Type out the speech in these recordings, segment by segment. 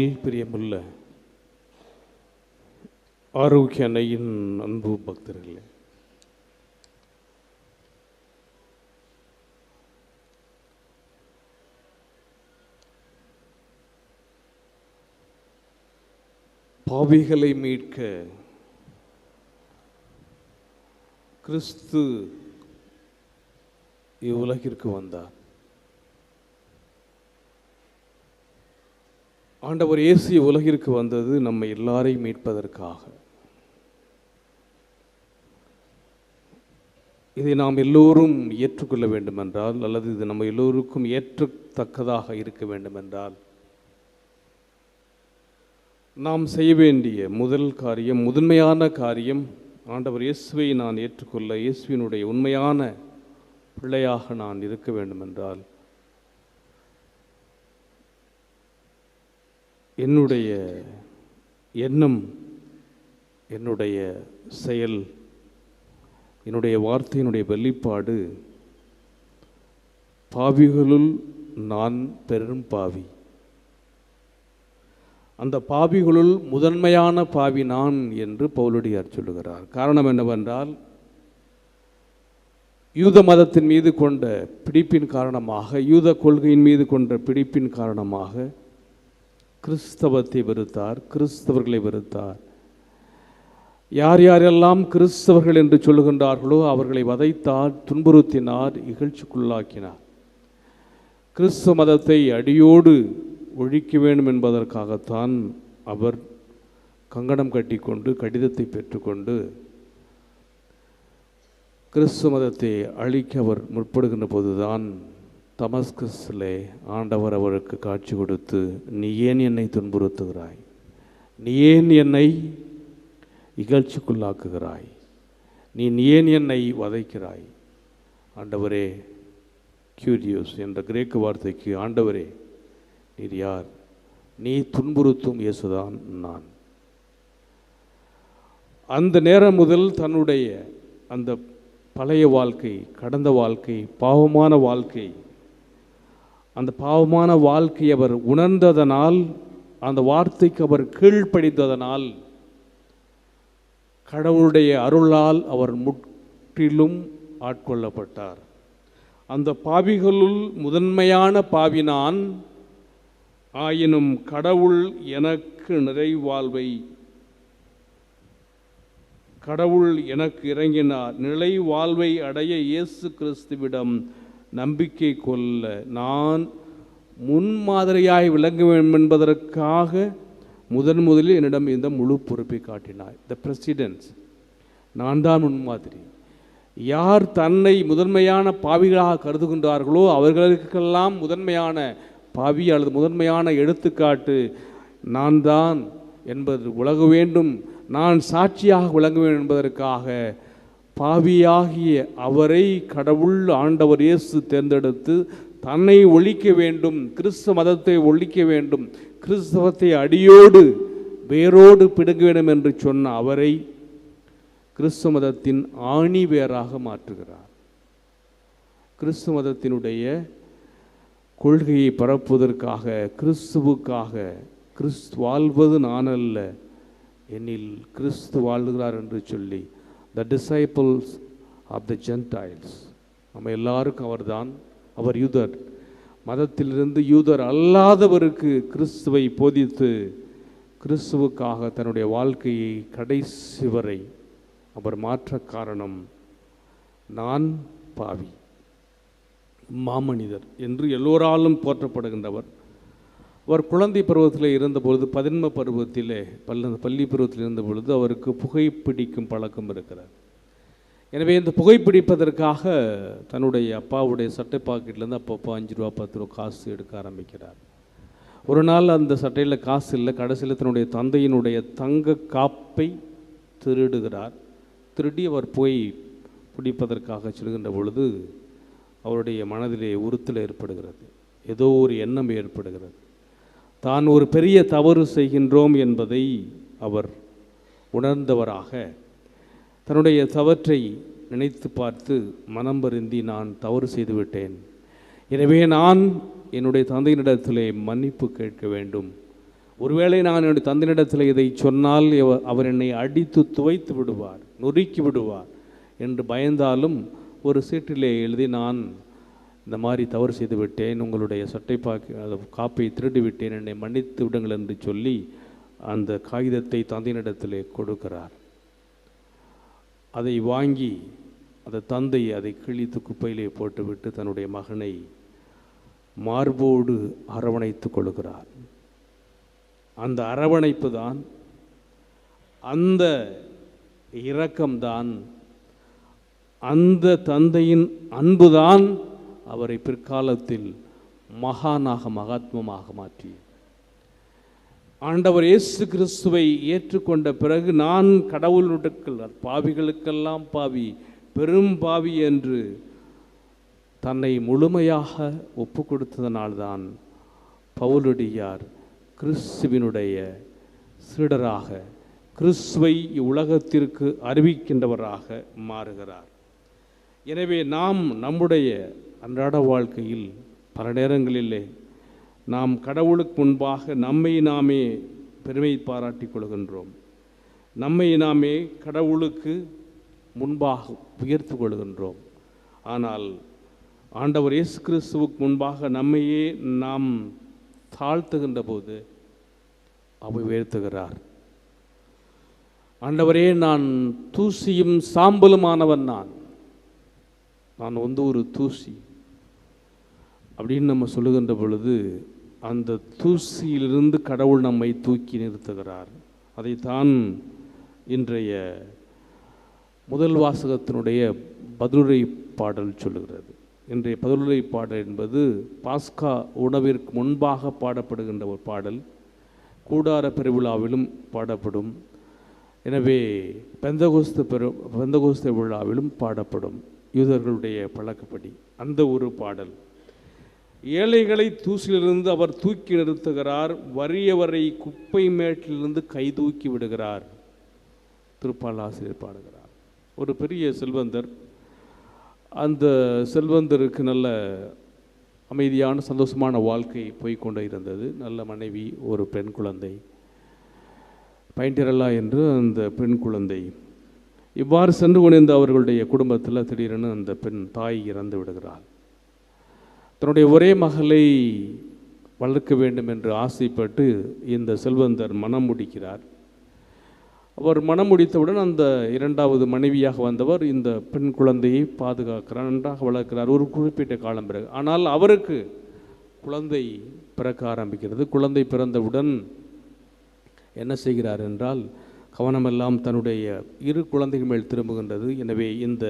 கிறிஸ்துவில் பிரியமுள்ள ஆரோக்கிய அன்னையின் அன்பு பக்தர்களே. பாவிகளை மீட்க கிறிஸ்து இவ்வுலகிற்கு வந்தார். ஆண்டவர் இயேசு உலகிற்கு வந்தது நம்ம எல்லாரையும் மீட்பதற்காக. இதை நாம் எல்லோரும் ஏற்றுக்கொள்ள வேண்டுமென்றால் அல்லது இது நம்ம எல்லோருக்கும் ஏற்றத்தக்கதாக இருக்க வேண்டுமென்றால் நாம் செய்ய வேண்டிய முதல் காரியம் முதன்மையான காரியம் ஆண்டவர் இயேசுவை நான் ஏற்றுக்கொள்ள இயேசுவினுடைய உண்மையான பிள்ளையாக நான் இருக்க வேண்டுமென்றால் என்னுடைய எண்ணம் என்னுடைய செயல் என்னுடைய வார்த்தையினுடைய வெளிப்பாடு பாவிகளுள் நான் பெரும் பாவி. அந்த பாவிகளுள் முதன்மையான பாவி நான் என்று பவுலடியார் சொல்லுகிறார். காரணம் என்னவென்றால் யூத மதத்தின் மீது கொண்ட பிடிப்பின் காரணமாக யூத கொள்கையின் மீது கொண்ட பிடிப்பின் காரணமாக கிறிஸ்தவத்தை வெறுத்தார் கிறிஸ்தவர்களை வெறுத்தார். யார் யாரெல்லாம் கிறிஸ்தவர்கள் என்று சொல்லுகின்றார்களோ அவர்களை வதைத்தார் துன்புறுத்தினார் இகழ்ச்சிக்குள்ளாக்கினார். கிறிஸ்தவ மதத்தை அடியோடு ஒழிக்க வேண்டும் என்பதற்காகத்தான் அவர் கங்கணம் கட்டிக்கொண்டு கடிதத்தை பெற்றுக்கொண்டு கிறிஸ்துவ மதத்தை அழிக்க அவர் முற்படுகின்ற போதுதான் தமஸ்கஸிலே ஆண்டவர் அவருக்கு காட்சி கொடுத்து நீ ஏன் என்னை துன்புறுத்துகிறாய்? நீ ஏன் என்னை இகழ்ச்சிக்குள்ளாக்குகிறாய்? நீ ஏன் என்னை வதைக்கிறாய்? ஆண்டவரே கியூரியோஸ் என்ற கிரேக்க வார்த்தைக்கு ஆண்டவரே நீர் யார்? நீ துன்புறுத்தும் இயேசுதான் நான். அந்த நேரம் முதல் தன்னுடைய அந்த பழைய வாழ்க்கை கடந்த வாழ்க்கை பாவமான வாழ்க்கை அந்த பாவமான வாழ்க்கை அவர் உணர்ந்ததனால் அந்த வார்த்தைக்கு அவர் கீழ்ப்படிந்ததனால் கடவுளுடைய அருளால் அவர் முற்றிலும் ஆட்கொள்ளப்பட்டார். அந்த பாவிகளுள் முதன்மையான பாவினான் ஆயினும் கடவுள் எனக்கு நிறைவாழ்வை கடவுள் எனக்கு இறங்கினார். நிலை வாழ்வை அடைய இயேசு கிறிஸ்துவிடம் நம்பிக்கை கொள்ள நான் முன்மாதிரியாய் விளங்க வேண்டும் என்பதற்காக முதன் முதலில் என்னிடம் இந்த முழு பொறுப்பை காட்டினார் த பிரசிடென்ஸ் நான் தான் முன்மாதிரி யார் தன்னை முதன்மையான பாவிகளாக கருதுகின்றார்களோ அவர்களுக்கெல்லாம் முதன்மையான பாவி அல்லது முதன்மையான எடுத்துக்காட்டு நான் தான் என்பது உலக வேண்டும். நான் சாட்சியாக விளங்க வேண்டும் என்பதற்காக பாவியாகிய அவரை கடவுள் ஆண்டவர் இயேசு தேர்ந்தெடுத்து தன்னை ஒழிக்க வேண்டும் கிறிஸ்தவ மதத்தை ஒழிக்க வேண்டும் கிறிஸ்தவத்தை அடியோடு வேரோடு பிடுங்க வேண்டும் என்று சொன்ன அவரை கிறிஸ்தவ மதத்தின் ஆணி வேராக மாற்றுகிறார். கிறிஸ்துவ மதத்தினுடைய கொள்கையை பரப்புவதற்காக கிறிஸ்துவுக்காக கிறிஸ்து வாழ்வது நான் அல்ல என்னில் கிறிஸ்து வாழ்கிறார் என்று சொல்லி the disciples of the gentiles நம்ம எல்லாருக்கும் அவர்தான் அவர் யூதர். மதத்திலிருந்து யூதர் அல்லாதவருக்கு கிறிஸ்துவை போதித்து கிறிஸ்துவுக்காக தன்னுடைய வாழ்க்கையை கடைசி வரை அவர் மாற்ற காரணம் நான் பாவி. மாமனிதர் என்று எல்லோராலும் போற்றப்படுகின்றவர். அவர் குழந்தை பருவத்தில் இருந்தபொழுது பதின்ம பருவத்திலே பல்ல பள்ளி பருவத்தில் இருந்த பொழுது அவருக்கு புகைப்பிடிக்கும் பழக்கம் இருக்கிறார் எனவே இந்த புகைப்பிடிப்பதற்காக தன்னுடைய அப்பாவுடைய சட்டை பாக்கெட்லேருந்து அப்பப்போ அஞ்சு ரூபா பத்து ரூபா காசு எடுக்க ஆரம்பிக்கிறார். ஒரு நாள் அந்த சட்டையில் காசு இல்லை கடைசியில் தன்னுடைய தந்தையினுடைய தங்க காப்பை திருடுகிறார். திருடி அவர் போய் பிடிப்பதற்காக செல்கின்ற பொழுது அவருடைய மனதிலே உறுத்தல் ஏற்படுகிறது. ஏதோ ஒரு எண்ணம் ஏற்படுகிறது. தான் ஒரு பெரிய தவறு செய்கின்றோம் என்பதை அவர் உணர்ந்தவராக தன்னுடைய தவற்றை நினைத்து பார்த்து மனம் வருந்தி நான் தவறு செய்துவிட்டேன். எனவே நான் என்னுடைய தந்தையினிடத்திலே மன்னிப்பு கேட்க வேண்டும். ஒருவேளை நான் என்னுடைய தந்தையினிடத்தில் இதை சொன்னால் அவர் என்னை அடித்து துவைத்து விடுவார் நொறுக்கி விடுவார் என்று பயந்தாலும் ஒரு சீட்டிலே எழுதி நான் இந்த மாதிரி தவறு செய்து விட்டேன் உங்களுடைய சட்டை பாக்கி அது காப்பை திருடி விட்டேன் என்னை மன்னித்து விடுங்கள் என்று சொல்லி அந்த காகிதத்தை தந்தையினிடத்தில் கொடுக்கிறார். அதை வாங்கி அந்த தந்தை அதை கிழித்து குப்பையிலே போட்டுவிட்டு தன்னுடைய மகனை மார்போடு அரவணைத்து கொள்கிறார். அந்த அரவணைப்பு தான் அந்த இரக்கம்தான் அந்த தந்தையின் அன்புதான் அவரை பிற்காலத்தில் மகானாக மகாத்மமாக மாற்றியது ஆண்டவர் இயேசு கிறிஸ்துவை ஏற்றுக்கொண்ட பிறகு நான் கடவுளுடைய பாவிகளுக்கெல்லாம் பாவி பெரும் பாவி என்று தன்னை முழுமையாக ஒப்பு கொடுத்ததனால்தான் பவுலடியார் கிறிஸ்துவினுடைய சீடராக கிறிஸ்துவை உலகத்திற்கு அறிவிக்கின்றவராக மாறுகிறார். எனவே நாம் நம்முடைய அன்றாட வாழ்க்கையில் பல நேரங்களிலே நாம் கடவுளுக்கு முன்பாக நம்மை நாமே பெருமை பாராட்டிக் கொள்கின்றோம். நம்மை நாமே கடவுளுக்கு முன்பாக உயர்த்து கொள்கின்றோம். ஆனால் ஆண்டவர் இயேசு கிறிஸ்துவுக்கு முன்பாக நம்மையே நாம் தாழ்த்துகின்ற போது அவர் உயர்த்துகிறார். ஆண்டவரே நான் தூசியும் சாம்பலுமானவன் நான். நான் வந்து ஒரு தூசி. அப்படின்னு நம்ம சொல்லுகின்ற பொழுது அந்த தூசியிலிருந்து கடவுள் நம்மை தூக்கி நிறுத்துகிறார். அதைத்தான் இன்றைய முதல் வாசகத்தினுடைய பதிலுரை பாடல் சொல்லுகிறது. இன்றைய பதிலுரை பாடல் என்பது பாஸ்கா உணவிற்கு முன்பாக பாடப்படுகின்ற ஒரு பாடல். கூடார பெருவிழாவிலும் பாடப்படும். எனவே பெந்தகோஸ்த பெரு பெந்தகோஸ்த விழாவிலும் பாடப்படும். யூதர்களுடைய பழக்கப்படி. அந்த ஒரு பாடல். ஏழைகளை தூசிலிருந்து அவர் தூக்கி நிறுத்துகிறார் வறியவரை குப்பை மேட்டிலிருந்து கை தூக்கி விடுகிறார். திருப்பாலாசிரியர் பாடுகிறார். ஒரு பெரிய செல்வந்தர். அந்த செல்வந்தருக்கு நல்ல அமைதியான சந்தோஷமான வாழ்க்கை போய்க்கொண்டே இருந்தது. நல்ல மனைவி ஒரு பெண் குழந்தை. பைண்டிரல்லா என்று அந்த பெண் குழந்தை. இவ்வாறு சென்று கொண்டிருந்த அவர்களுடைய குடும்பத்தில் திடீரென அந்த பெண் தாய் இறந்து விடுகிறாள். தன்னுடைய ஒரே மகளை வளர்க்க வேண்டும் என்று ஆசைப்பட்டு இந்த செல்வந்தர் மனம் முடிக்கிறார். அவர் மனம் முடித்தவுடன் அந்த இரண்டாவது மனைவியாக வந்தவர் இந்த பெண் குழந்தையை பாதுகாக்கிறார் நன்றாக வளர்க்கிறார் ஒரு குறிப்பிட்ட காலம் பிறகு. ஆனால் அவருக்கு குழந்தை பிறக்க ஆரம்பிக்கிறது. குழந்தை பிறந்தவுடன் என்ன செய்கிறார் என்றால் கவனமெல்லாம் தன்னுடைய இரு குழந்தைகள் மேல் திரும்புகின்றது. எனவே இந்த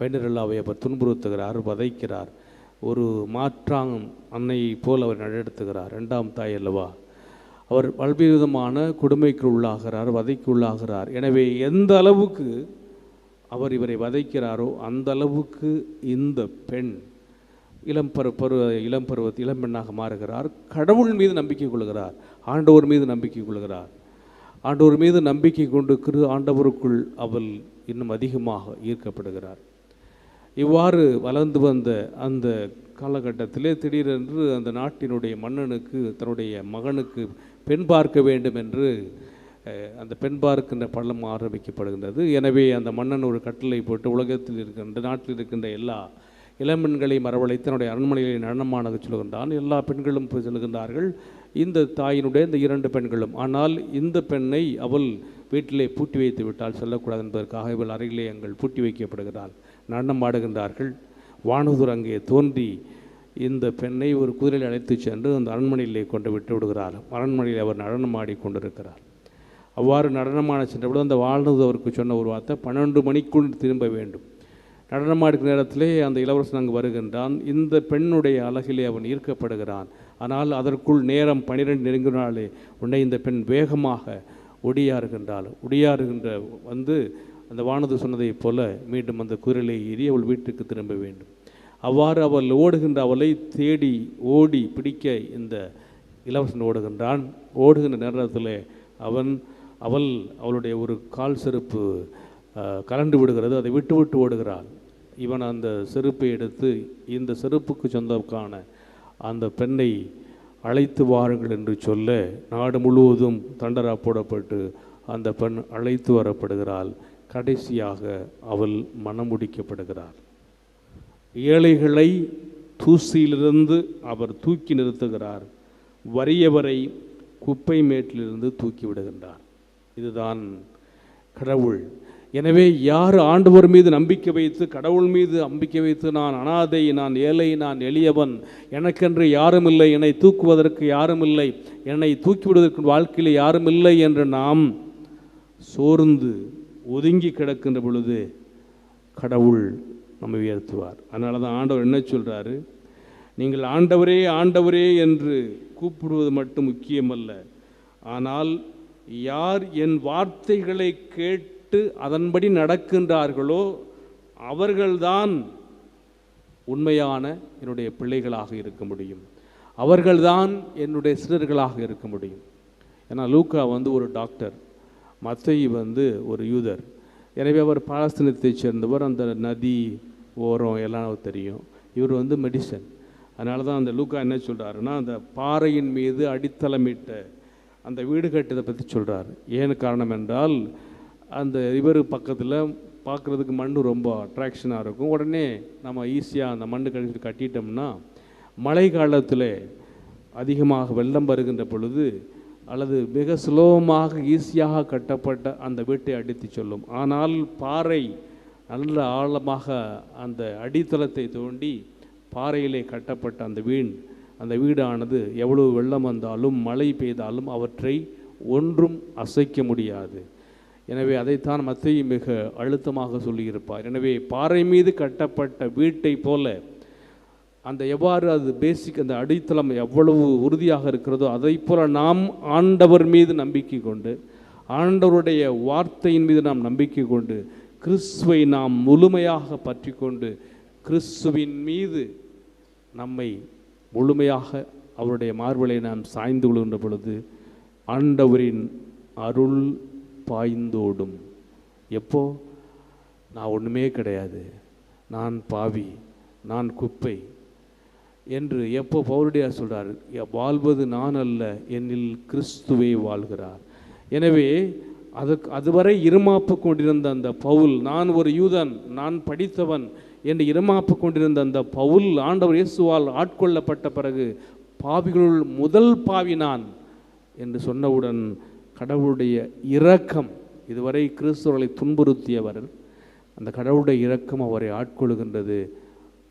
பெண்டரல்லாவை அவர் துன்புறுத்துகிறார் வதைக்கிறார். ஒரு மாற்றாங் அன்னையைப் போல் அவர் நடத்துகிறார் ரெண்டாம் தாய் அல்லவா? அவர் பல்வேறு விதமான கொடுமைக்கு உள்ளாகிறார் வதைக்கு உள்ளாகிறார். எனவே எந்த அளவுக்கு அவர் இவரை வதைக்கிறாரோ அந்த அளவுக்கு இந்த பெண் இளம் பரு பருவ இளம் பருவ இளம் பெண்ணாக மாறுகிறார். கடவுள் மீது நம்பிக்கை கொள்கிறார். ஆண்டவர் மீது நம்பிக்கை கொள்கிறார். ஆண்டவர் மீது நம்பிக்கை கொண்டு கிரு ஆண்டவருக்குள் அவள் இன்னும் அதிகமாக ஈர்க்கப்படுகிறார். இவ்வாறு வளர்ந்து வந்த அந்த காலகட்டத்திலே திடீரென்று அந்த நாட்டினுடைய மன்னனுக்கு தன்னுடைய மகனுக்கு பெண் பார்க்க வேண்டும் என்று அந்த பெண் பார்க்கின்ற பள்ளம் ஆரம்பிக்கப்படுகின்றது. எனவே அந்த மன்னன் ஒரு கட்டளை போட்டு உலகத்தில் இருக்கின்ற நாட்டில் இருக்கின்ற எல்லா இளம்பெண்களை மரவழைத்து தன்னுடைய அரண்மனைகளை நடனமானது சொல்கின்றான். எல்லா பெண்களும் போய் செல்கின்றார்கள் இந்த தாயினுடைய இந்த இரண்டு பெண்களும் ஆனால் இந்த பெண்ணை அவள் வீட்டிலே பூட்டி வைத்து விட்டால் செல்லக்கூடாது என்பதற்காக இவள் அறையிலே எங்கள் பூட்டி வைக்கப்படுகிறாள். நடனம் ஆடுகின்றார்கள் வானதூர் அங்கே தோன்றி இந்த பெண்ணை ஒரு குதிரையில் அழைத்துச் சென்று அந்த அரண்மனையிலே கொண்டு விட்டு விடுகிறார். அரண்மனையில் அவர் நடனம் ஆடிக்கொண்டிருக்கிறார் அவ்வாறு நடனமான சென்றபோது அந்த வாழ்ந்தது அவருக்கு சொன்ன ஒரு வார்த்தை பன்னெண்டு மணிக்குள் திரும்ப வேண்டும். நடனமாடுகிற நேரத்திலே அந்த இளவரசன் அங்கு வருகின்றான். இந்த பெண்ணுடைய அழகிலே அவன் ஈர்க்கப்படுகிறான். ஆனால் அதற்குள் நேரம் பனிரெண்டு நெருங்கினாலே உன்னை இந்த பெண் வேகமாக ஒடியாறுகின்றாள். ஒடியாறுகின்ற வந்து அந்த வானது சொன்னதைப் போல மீண்டும் அந்த குரலை ஏறி அவள் வீட்டுக்கு திரும்ப வேண்டும். அவ்வாறு அவள் ஓடுகின்ற அவளை தேடி ஓடி பிடிக்க இந்த இளவரசன் ஓடுகின்றான். ஓடுகின்ற நேரத்தில் அவன் அவள் அவளுடைய ஒரு கால் செருப்பு கலண்டு விடுகிறது. அதை விட்டு விட்டு ஓடுகிறாள். இவன் அந்த செருப்பை எடுத்து இந்த செருப்புக்கு சொந்தக்கான அந்த பெண்ணை அழைத்து வாருங்கள் என்று சொல்ல நாடு முழுவதும் தண்டரா போடப்பட்டு அந்த பெண் அழைத்து வரப்படுகிறாள். கடைசியாக அவள் மனமுடிக்கப்படுகிறார் ஏழைகளை தூசியிலிருந்து அவர் தூக்கி நிறுத்துகிறார். வறியவரை குப்பை மேட்டிலிருந்து தூக்கி விடுகின்றார். இதுதான் கடவுள். எனவே யார் ஆண்டவர் மீது நம்பிக்கை வைத்து கடவுள் மீது நம்பிக்கை வைத்து நான் அனாதை நான் ஏழை நான் எளியவன் எனக்கென்று யாரும் இல்லை என்னை தூக்குவதற்கு யாரும் இல்லை என்னை தூக்கிவிடுவதற்கு வாழ்க்கையில் யாரும் இல்லை என்று நாம் சோர்ந்து ஒதுங்கி கிடக்கின்ற பொழுது கடவுள் நம்மை உயர்த்துவார். அதனால தான் ஆண்டவர் என்ன சொல்கிறாரு நீங்கள் ஆண்டவரே ஆண்டவரே என்று கூப்பிடுவது மட்டும் முக்கியமல்ல. ஆனால் யார் என் வார்த்தைகளை கேட்டு அதன்படி நடக்கின்றார்களோ அவர்கள்தான் உண்மையான என்னுடைய பிள்ளைகளாக இருக்க முடியும். அவர்கள்தான் என்னுடைய சிறர்களாக இருக்க முடியும். ஏன்னா லூக்கா வந்து ஒரு டாக்டர். மத்தை வந்து ஒரு யூதர். எனவே அவர் பாலஸ்தீனத்தைச் சேர்ந்தவர். அந்த நதி ஓரம் எல்லாம் தெரியும். இவர் வந்து மெடிசன். அதனால தான் அந்த லூக்கா என்ன சொல்கிறாருன்னா அந்த பாறையின் மீது அடித்தளமிட்ட அந்த வீடு கட்டியதை பற்றி சொல்கிறார் ஏன் காரணம் என்றால் அந்த இவர் பக்கத்தில் பார்க்குறதுக்கு மண் ரொம்ப அட்ராக்ஷனாக இருக்கும். உடனே நம்ம ஈஸியாக அந்த மண் கழிச்சு கட்டிட்டோம்னா மழை காலத்தில் அதிகமாக வெள்ளம் வருகின்ற பொழுது அல்லது மிக சுலபமாக ஈஸியாக கட்டப்பட்ட அந்த வீட்டை அடித்து சொல்லும். ஆனால் பாறை நல்ல ஆழமாக அந்த அடித்தளத்தை தோண்டி பாறையிலே கட்டப்பட்ட அந்த வீண் அந்த வீடானது எவ்வளவு வெள்ளம் வந்தாலும் மழை பெய்தாலும் அவற்றை ஒன்றும் அசைக்க முடியாது. எனவே அதைத்தான் மத்தையும் மிக அழுத்தமாக சொல்லியிருப்பார். எனவே பாறை மீது கட்டப்பட்ட வீட்டை போல அந்த எவ்வாறு அது பேசிக் அந்த அடித்தளம் எவ்வளவு உறுதியாக இருக்கிறதோ அதை போல நாம் ஆண்டவர் மீது நம்பிக்கை கொண்டு ஆண்டவருடைய வார்த்தையின் மீது நாம் நம்பிக்கை கொண்டு கிறிஸ்துவை நாம் முழுமையாக பற்றி கொண்டு கிறிஸ்துவின் மீது நம்மை முழுமையாக அவருடைய மார்பலை நாம் சாய்ந்து கொள்கின்ற பொழுது ஆண்டவரின் அருள் பாய்ந்தோடும். எப்போ? நான் ஒன்றுமே கிடையாது. நான் பாவி நான் குப்பை என்று எப்போ பவுலடியார் சொல்கிறார் வாழ்வது நான் அல்ல என்னில் கிறிஸ்துவே வாழ்கிறார். எனவே அதுக்கு அதுவரை இருமாப்பு கொண்டிருந்த அந்த பவுல் நான் ஒரு யூதன் நான் படித்தவன் என்று இருமாப்பு கொண்டிருந்த அந்த பவுல் ஆண்டவர் இயேசுவால் ஆட்கொள்ளப்பட்ட பிறகு பாவிகளுள் முதல் பாவி நான் என்று சொன்னவுடன் கடவுளுடைய இரக்கம் இதுவரை கிறிஸ்துவர்களை துன்புறுத்தியவர் அந்த கடவுளுடைய இரக்கம் அவரை ஆட்கொள்கின்றது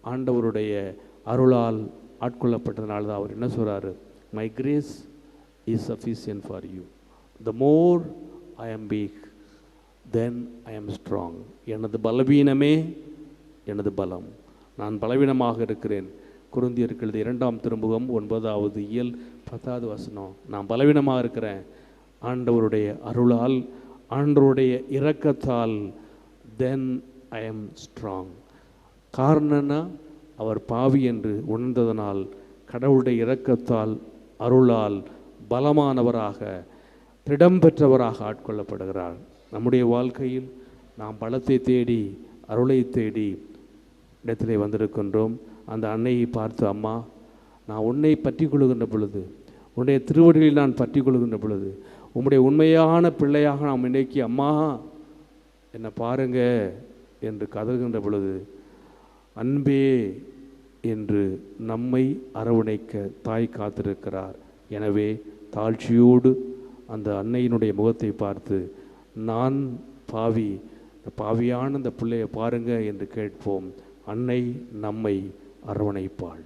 ஆண்டவருடைய அருளால் ஆட்கொள்ளப்பட்டதுனால தான் அவர் என்ன சொல்கிறாரு my grace is sufficient for you the more I am weak then ஐ ஆம் ஸ்ட்ராங் எனது பலவீனமே எனது பலம். நான் பலவீனமாக இருக்கிறேன். குருந்தியர்களது இரண்டாம் திருமுகம் ஒன்பதாவது இயல் பத்தாவது வசனம். நான் பலவீனமாக இருக்கிறேன். ஆண்டவருடைய அருளால் ஆண்டவருடைய இரக்கத்தால் தென் ஐ am ஸ்ட்ராங் காரணம்னா அவர் பாவி என்று உணர்ந்ததனால் கடவுளுடைய இரக்கத்தால் அருளால் பலமானவராக திடம் பெற்றவராக ஆட்கொள்ளப்படுகிறார். நம்முடைய வாழ்க்கையில் நாம் பலத்தை தேடி அருளை தேடி இடத்திலே வந்திருக்கின்றோம். அந்த அன்னையை பார்த்து அம்மா நான் உன்னை பற்றி கொள்கின்ற பொழுது உன்னுடைய திருவடிகளில் நான் பற்றி கொள்கின்ற பொழுது உம்முடைய உண்மையான பிள்ளையாக நாம் இன்னைக்கு அம்மா என்னை பாருங்க என்று கதறுகின்ற பொழுது அன்பே என்று நம்மை அரவணைக்க தாய் காத்திருக்கிறார். எனவே தாழ்ச்சியோடு அந்த அன்னையினுடைய முகத்தை பார்த்து நான் பாவி பாவியான அந்த பிள்ளையை பாருங்க என்று கேட்போம். அன்னை நம்மை அரவணைப்பாள்.